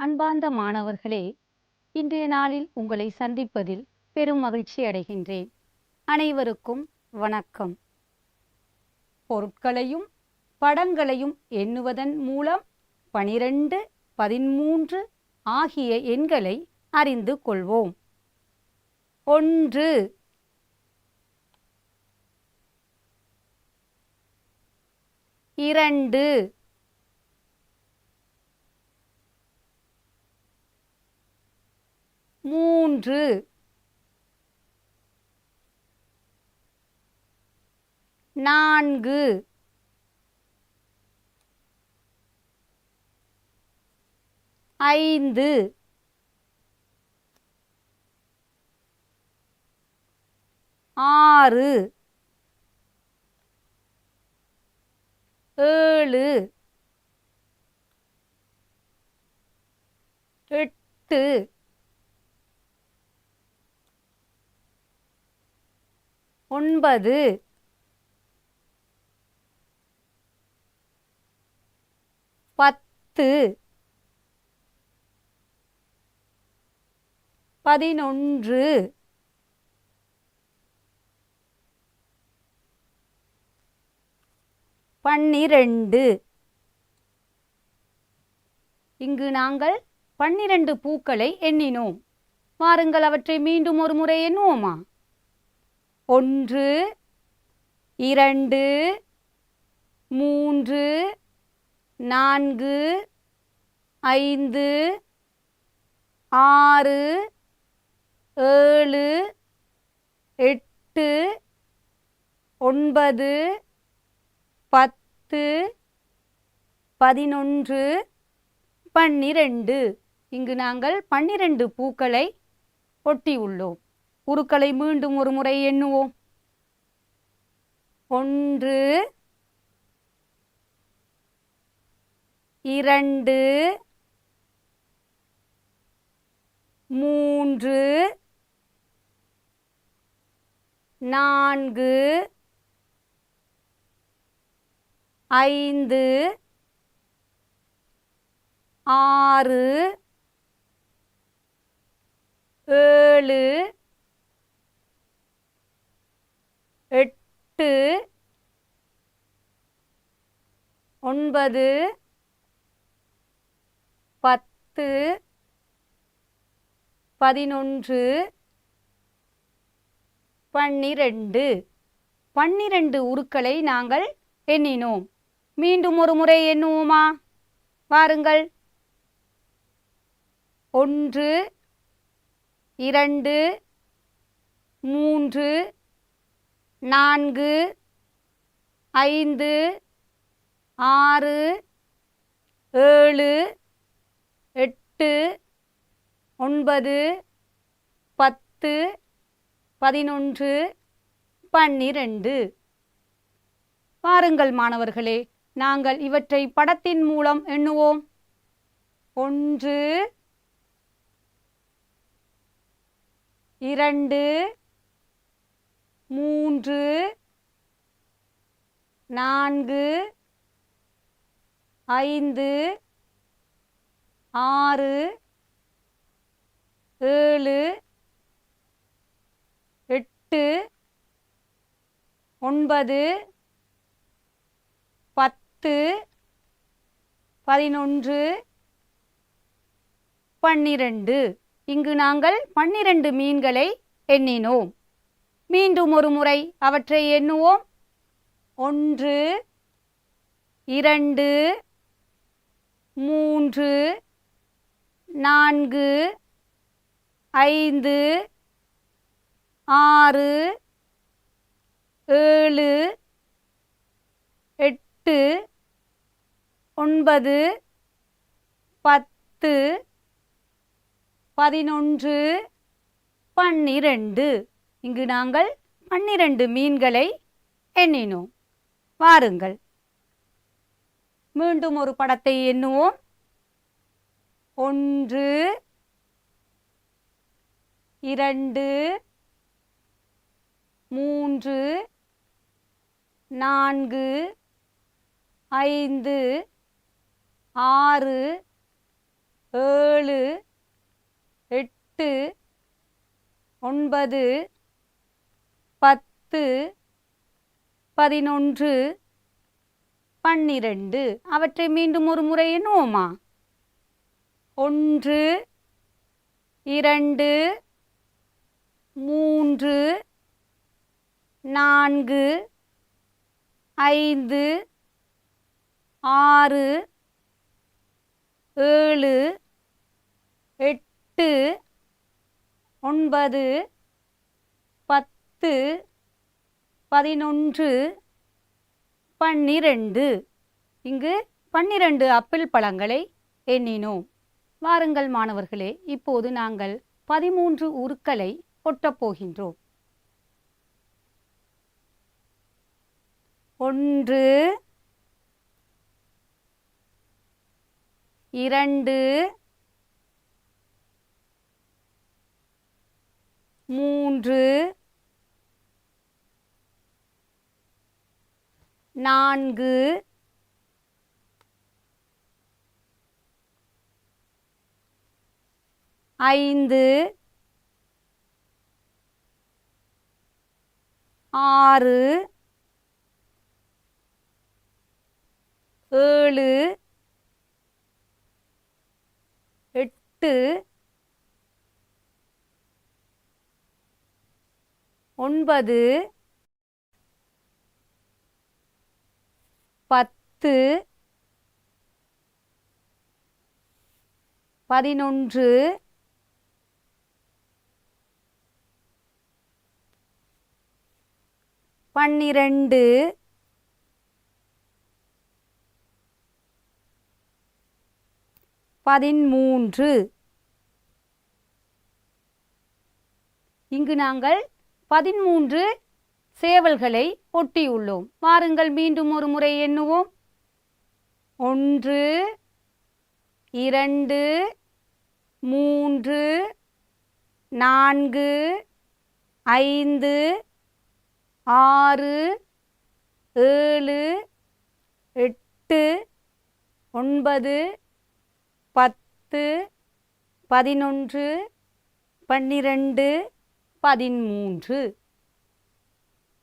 அன்பார்ந்த மாணவர்களே இன்றைய நாளில் உங்களை சந்திப்பதில் பெரும் மகிழ்ச்சி அடைகின்றேன். அனைவருக்கும் வணக்கம். பொருட்களையும் படங்களையும் எண்ணுவதன் மூலம் பனிரெண்டு பதிமூன்று ஆகிய எண்களை அறிந்து கொள்வோம். ஒன்று இரண்டு மூன்று. நான்கு. ஐந்து. ஆறு. ஏழு. எட்டு. ஒன்பது. பத்து. பதினொன்று. பன்னிரண்டு. இங்கு நாங்கள் பன்னிரண்டு பூக்களை எண்ணினோம். வாருங்கள் அவற்றை மீண்டும் ஒரு முறை எண்ணுவோமா? ஒன்று இரண்டு மூன்று நான்கு ஐந்து ஆறு ஏழு எட்டு ஒன்பது பத்து பதினொன்று பன்னிரண்டு. இங்கு நாங்கள் பன்னிரண்டு பூக்களை ஒட்டியுள்ளோம். உருக்களை மீண்டும் ஒரு முறை எண்ணுவோம். ஒன்று இரண்டு மூன்று நான்கு ஐந்து ஆறு ஏழு எட்டு ஒன்பது பத்து பதினொன்று பன்னிரண்டு. பன்னிரண்டு உருக்களை நாங்கள் எண்ணினோம். மீண்டும் ஒரு முறை எண்ணுவோமா? வாருங்கள். ஒன்று இரண்டு மூன்று நான்கு ஐந்து ஆறு ஏழு எட்டு ஒன்பது பத்து பதினொன்று பன்னிரண்டு. பாருங்கள் மாணவர்களே நாங்கள் இவற்றை படத்தின் மூலம் எண்ணுவோம். ஒன்று இரண்டு மூன்று நான்கு ஐந்து ஆறு ஏழு எட்டு ஒன்பது பத்து பதினொன்று பன்னிரண்டு. இங்கு நாங்கள் பன்னிரண்டு மீன்களை எண்ணினோம். மீண்டும் ஒரு முறை அவற்றை எண்ணுவோம். ஒன்று இரண்டு மூன்று நான்கு ஐந்து ஆறு ஏழு எட்டு ஒன்பது பத்து பதினொன்று பன்னிரண்டு. இங்கு நாங்கள் பன்னிரண்டு மீன்களை எண்ணினோம். வாருங்கள். மீண்டும் ஒரு படத்தை எண்ணுவோம். ஒன்று இரண்டு மூன்று நான்கு ஐந்து ஆறு ஏழு எட்டு ஒன்பது பத்து பதினொன்று பன்னிரண்டு. அவற்றை மீண்டும் ஒரு முறை எண்ணுவோமா? ஒன்று இரண்டு மூன்று நான்கு ஐந்து ஆறு ஏழு எட்டு ஒன்பது பத்து பதினொன்று பன்னிரண்டு. இங்கு பன்னிரண்டு அப்பிள் பழங்களை எண்ணினோம். வாருங்கள் மாணவர்களே இப்போது நாங்கள் பதிமூன்று உருக்களை கொட்டப் போகின்றோம். ஒன்று இரண்டு மூன்று நான்கு. ஐந்து. ஆறு. ஏழு. எட்டு. ஒன்பது. பத்து பதினொன்று பன்னிரண்டு பதிமூன்று. இங்கு நாங்கள் பதிமூன்று சேவல்களை ஒட்டியுள்ளோம். வாருங்கள் மீண்டும் ஒரு முறை எண்ணுவோம். ஒன்று இரண்டு மூன்று நான்கு ஐந்து ஆறு ஏழு எட்டு ஒன்பது பத்து பதினொன்று பன்னிரண்டு பதிமூன்று.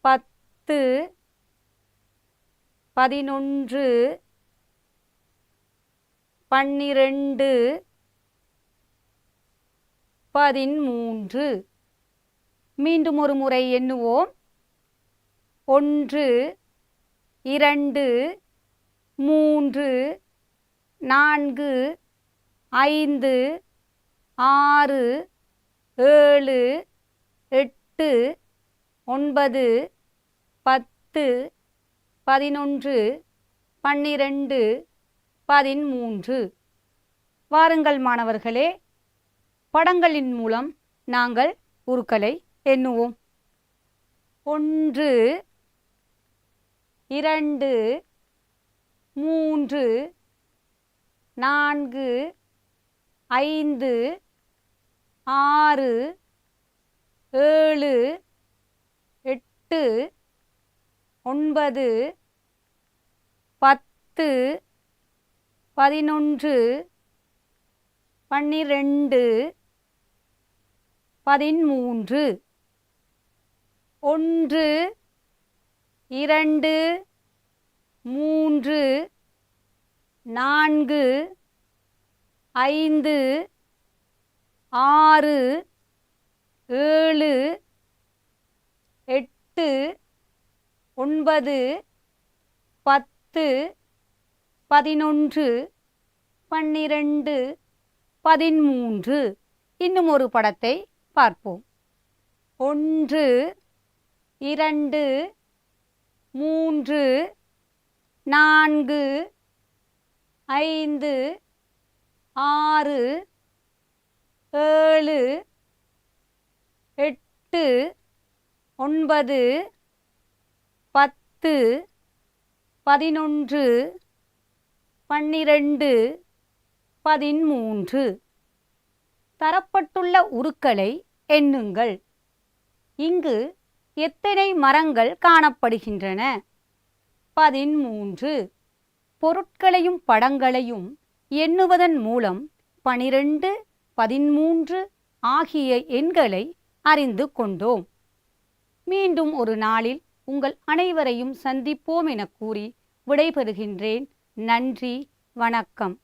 பத்து பதினொன்று பன்னிரண்டு பதிமூன்று. மீண்டும் ஒரு முறை எண்ணுவோம். ஒன்று இரண்டு மூன்று நான்கு ஐந்து ஆறு ஏழு எட்டு ஒன்பது பத்து பதினொன்று பன்னிரண்டு பதிமூன்று வாருங்கள் மாணவர்களே படங்களின் மூலம் நாங்கள் உருக்களை எண்ணுவோம். ஒன்று இரண்டு மூன்று நான்கு ஐந்து ஆறு ஏழு எட்டு ஒன்பது பத்து பதினொன்று பன்னிரெண்டு பதிமூன்று ஒன்று இரண்டு மூன்று நான்கு ஐந்து ஆறு ஏழு எட்டு ஒன்பது பத்து பதினொன்று பன்னிரண்டு பதிமூன்று. இன்னும் ஒரு படத்தை பார்ப்போம். ஒன்று இரண்டு மூன்று நான்கு ஐந்து ஆறு ஏழு எட்டு ஒன்பது பத்து பதினொன்று பன்னிரண்டு பதிமூன்று. தரப்பட்டுள்ள உருக்களை எண்ணுங்கள். இங்கு எத்தனை மரங்கள் காணப்படுகின்றன? பதிமூன்று. பொருட்களையும் படங்களையும் எண்ணுவதன் மூலம் பனிரெண்டு பதிமூன்று ஆகிய எண்களை அறிந்து கொண்டோம். மீண்டும் ஒரு நாளில் உங்கள் அனைவரையும் சந்திப்போம் என கூறி விடைபெறுகின்றேன். நன்றி வணக்கம்.